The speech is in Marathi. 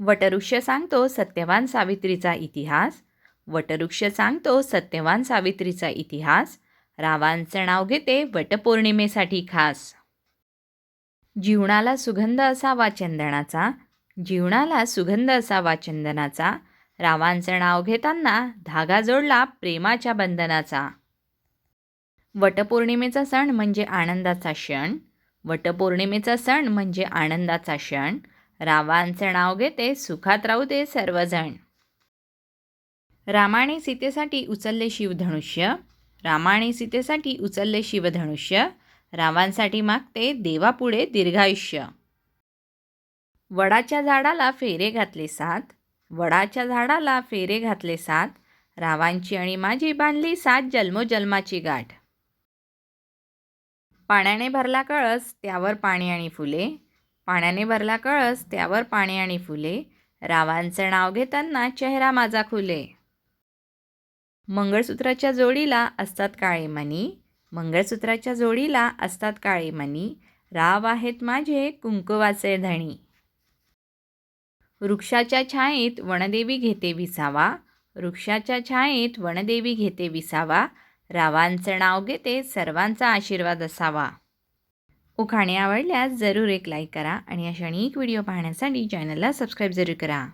वटवृक्ष सांगतो सत्यवान सावित्रीचा इतिहास. वटवृक्ष सांगतो सत्यवान सावित्रीचा इतिहास. रावांचं नाव घेते वटपौर्णिमेसाठी खास. जीवनाला सुगंध असावा चंदनाचा. जीवनाला सुगंध असावा चंदनाचा. रावांचं नाव घेताना धागा जोडला प्रेमाच्या बंधनाचा. वटपौर्णिमेचा सण म्हणजे आनंदाचा क्षण. वटपौर्णिमेचा सण म्हणजे आनंदाचा क्षण. रावांचं नाव घेते सुखात राहू दे सर्वजण. रामाने सीतेसाठी उचलले शिवधनुष्य रामाने सीतेसाठी उचलले शिवधनुष्य रावांसाठी मागते देवापुढे दीर्घायुष्य. वडाच्या झाडाला फेरे घातले सात. वडाच्या झाडाला फेरे घातले सात. रावांची आणि माझी बांधली सात जन्मोजन्माची गाठ. पाण्याने भरला कळस त्यावर पाणी आणि फुले. पाण्याने भरला कळस त्यावर पाणी आणि फुले. रावांचं नाव घेताना चेहरा माझा खुले. मंगळसूत्राच्या जोडीला असतात काळे मणी मंगळसूत्राच्या जोडीला असतात काळे मणी राव आहेत माझे कुंकुवाचे धणी. वृक्षाच्या छायेत वनदेवी घेते विसावा. वृक्षाच्या छायेत वनदेवी घेते विसावा. रावांचं नाव घेते सर्वांचा आशीर्वाद असावा. उखाणे आवडल्यास जरूर एक लाईक करा आणि अशा अनेक व्हिडिओ पाहण्यासाठी चॅनलला सबस्क्राईब जरूर करा.